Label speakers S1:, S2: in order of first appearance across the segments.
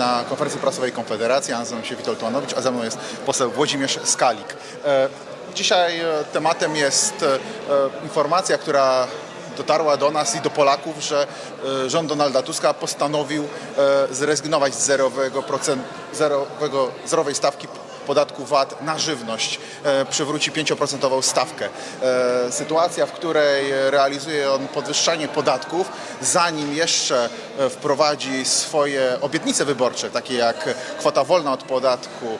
S1: na konferencji prasowej Konfederacji. Ja nazywam się Witold Tumanowicz, a ze mną jest poseł Włodzimierz Skalik. E, Dzisiaj e, tematem jest e, informacja, która dotarła do nas i do Polaków, że rząd Donalda Tuska postanowił zrezygnować z zerowego procent, zerowego, zerowej stawki podatku VAT na żywność, e, przywróci 5% stawkę. E, Sytuacja, w której realizuje on podwyższanie podatków, zanim jeszcze e, wprowadzi swoje obietnice wyborcze, takie jak kwota wolna od podatku,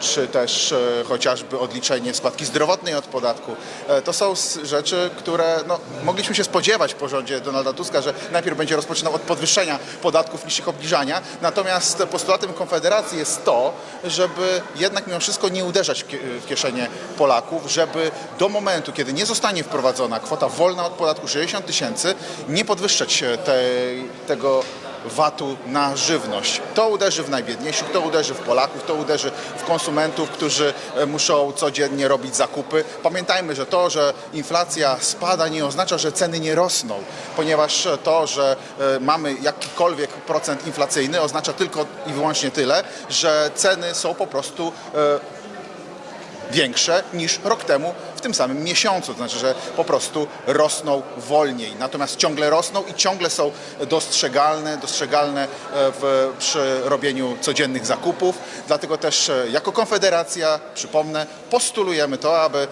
S1: czy też chociażby odliczenie składki zdrowotnej od podatku. To są rzeczy, które no, mogliśmy się spodziewać po rządzie Donalda Tuska, że najpierw będzie rozpoczynał od podwyższenia podatków niż ich obniżania. Natomiast postulatem Konfederacji jest to, żeby jednak mimo wszystko nie uderzać w kie- w kieszenie Polaków, żeby do momentu, kiedy nie zostanie wprowadzona kwota wolna od podatku 60 tysięcy, nie podwyższać tego VAT-u na żywność. To uderzy w najbiedniejszych, to uderzy w Polaków, to uderzy w konsumentów, którzy e, muszą codziennie robić zakupy. Pamiętajmy, że to, że inflacja spada nie oznacza, że ceny nie rosną, ponieważ to, że e, mamy jakikolwiek procent inflacyjny oznacza tylko i wyłącznie tyle, że ceny są po prostu e, większe niż rok temu w tym samym miesiącu. To znaczy, że po prostu rosną wolniej. Natomiast ciągle rosną i ciągle są dostrzegalne, dostrzegalne e, w, przy robieniu codziennych zakupów. Dlatego też e, jako Konfederacja, przypomnę, postulujemy to, aby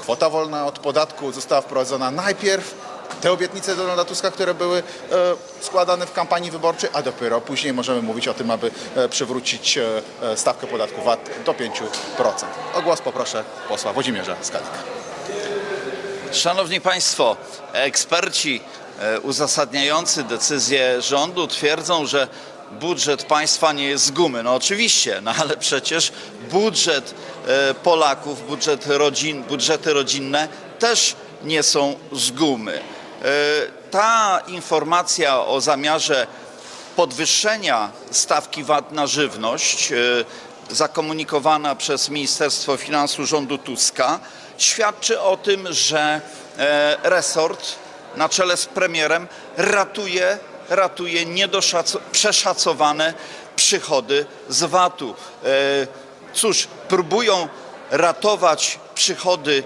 S1: kwota wolna od podatku została wprowadzona najpierw te obietnice Donalda Tuska, które były e, składane w kampanii wyborczej, a dopiero później możemy mówić o tym, aby e, przywrócić e, stawkę podatku VAT do 5%. O głos poproszę posła Włodzimierza Skalika.
S2: Szanowni Państwo, eksperci uzasadniający decyzję rządu twierdzą, że budżet państwa nie jest z gumy. No oczywiście, no ale przecież budżet Polaków, budżet rodzin, budżety rodzinne też nie są z gumy. E, Ta informacja o zamiarze podwyższenia stawki VAT na żywność, e, zakomunikowana przez Ministerstwo Finansów rządu Tuska, świadczy o tym, że e, resort na czele z premierem ratuje, ratuje przeszacowane przychody z VAT-u. Cóż, próbują ratować przychody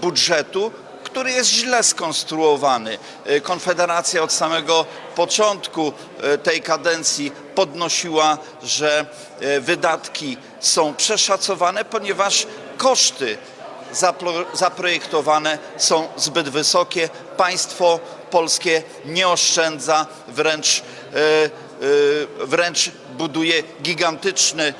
S2: budżetu, który jest źle skonstruowany. E, Konfederacja od samego początku e, tej kadencji podnosiła, że e, wydatki są przeszacowane, ponieważ koszty zaprojektowane są zbyt wysokie. Państwo polskie nie oszczędza, wręcz, wręcz buduje gigantyczny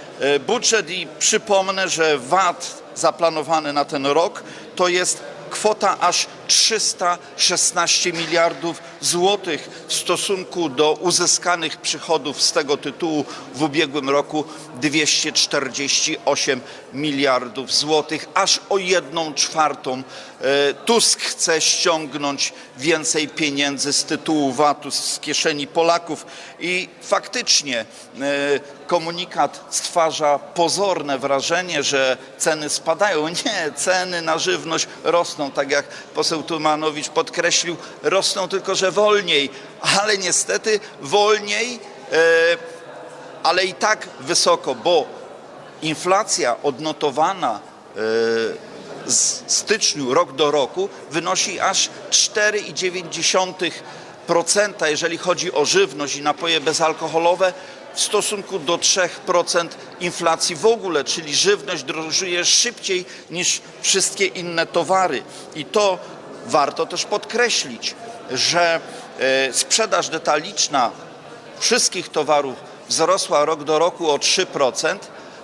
S2: budżet i przypomnę, że VAT zaplanowany na ten rok to jest kwota aż 316 miliardów złotych w stosunku do uzyskanych przychodów z tego tytułu w ubiegłym roku 248 miliardów złotych, aż o jedną czwartą. E, Tusk chce ściągnąć więcej pieniędzy z tytułu VAT-u z kieszeni Polaków i faktycznie e, komunikat stwarza pozorne wrażenie, że ceny spadają. Nie, ceny na żywność rosną, tak jak poseł Tumanowicz podkreślił, rosną tylko, że wolniej, ale niestety wolniej, e, ale i tak wysoko, bo inflacja odnotowana e, z styczniu rok do roku wynosi aż 4,9%, jeżeli chodzi o żywność i napoje bezalkoholowe, w stosunku do 3% inflacji w ogóle, czyli żywność drożeje szybciej niż wszystkie inne towary. I to warto też podkreślić, że e, sprzedaż detaliczna wszystkich towarów wzrosła rok do roku o 3%,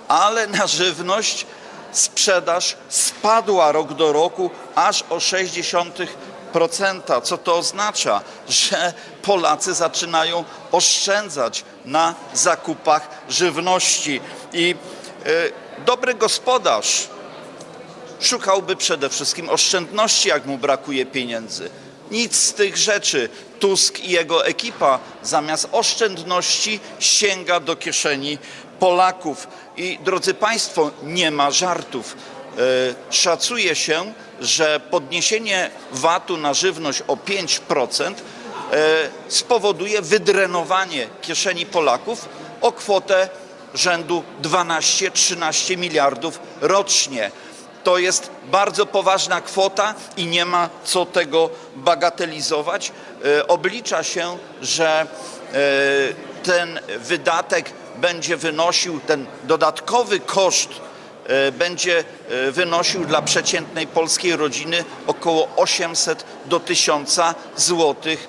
S2: ale na żywność sprzedaż spadła rok do roku aż o 0,6%. Co to oznacza? Że Polacy zaczynają oszczędzać na zakupach żywności. I e, dobry gospodarz szukałby przede wszystkim oszczędności, jak mu brakuje pieniędzy. Nic z tych rzeczy. Tusk i jego ekipa zamiast oszczędności sięga do kieszeni Polaków. I drodzy Państwo, nie ma żartów. E, Szacuje się, że podniesienie VAT-u na żywność o 5% e, spowoduje wydrenowanie kieszeni Polaków o kwotę rzędu 12-13 miliardów rocznie. To jest bardzo poważna kwota i nie ma co tego bagatelizować. E, Oblicza się, że e, ten wydatek będzie wynosił, ten dodatkowy koszt e, będzie wynosił dla przeciętnej polskiej rodziny około 800 do 1000 złotych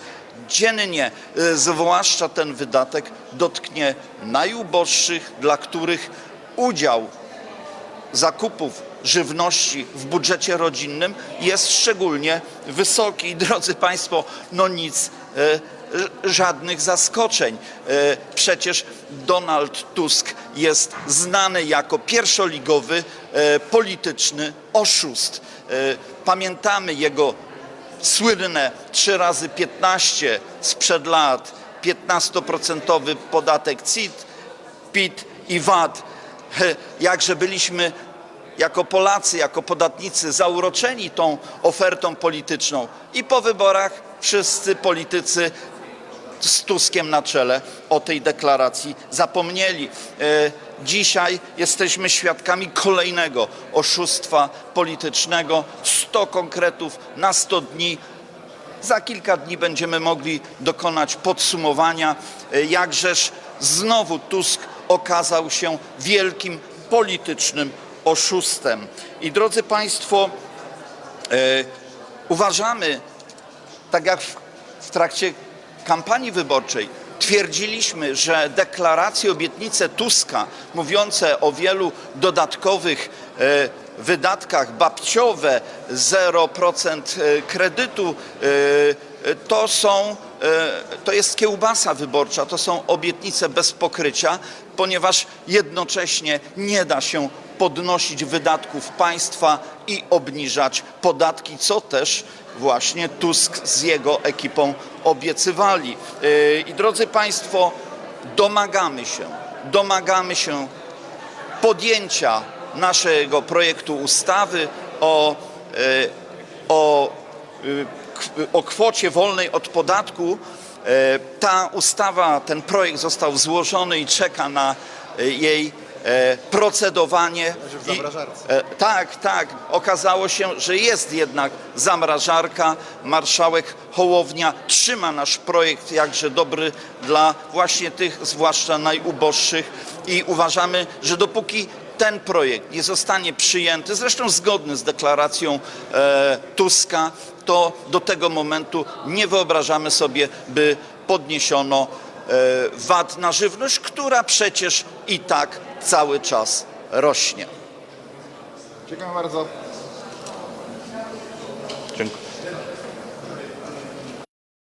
S2: dziennie. Zwłaszcza ten wydatek dotknie najuboższych, dla których udział zakupów żywności w budżecie rodzinnym jest szczególnie wysoki. Drodzy Państwo, no nic, e, żadnych zaskoczeń. E, Przecież Donald Tusk jest znany jako pierwszoligowy e, polityczny oszust. Pamiętamy jego słynne 3 razy 15 sprzed lat, 15% podatek CIT, PIT i VAT. Jakże byliśmy jako Polacy, jako podatnicy zauroczeni tą ofertą polityczną i po wyborach wszyscy politycy z Tuskiem na czele o tej deklaracji zapomnieli. E, Dzisiaj jesteśmy świadkami kolejnego oszustwa politycznego. 100 konkretów na 100 dni za kilka dni będziemy mogli dokonać podsumowania, e, jakżeż znowu Tusk okazał się wielkim politycznym oszustem. I drodzy Państwo, e, uważamy, tak jak w, trakcie kampanii wyborczej twierdziliśmy, że deklaracje, obietnice Tuska mówiące o wielu dodatkowych e, wydatkach babciowe, 0% e, kredytu, to są to jest kiełbasa wyborcza, to są obietnice bez pokrycia, ponieważ jednocześnie nie da się podnosić wydatków państwa i obniżać podatki, co też właśnie Tusk z jego ekipą obiecywali. Yy, I drodzy Państwo, domagamy się, domagamy się podjęcia naszego projektu ustawy o, e, o, y, o kwocie wolnej od podatku. Ta ustawa, ten projekt został złożony i czeka na jej procedowanie.
S1: w
S2: I-
S1: zamrażarce.
S2: E, Tak, tak. Okazało się, że jest jednak zamrażarka. Marszałek Hołownia trzyma nasz projekt jakże dobry dla właśnie tych, zwłaszcza najuboższych i uważamy, że dopóki ten projekt nie zostanie przyjęty, zresztą zgodny z deklaracją e, Tuska, to do tego momentu nie wyobrażamy sobie, by podniesiono e, VAT na żywność, która przecież i tak cały czas rośnie.
S1: Dziękuję bardzo.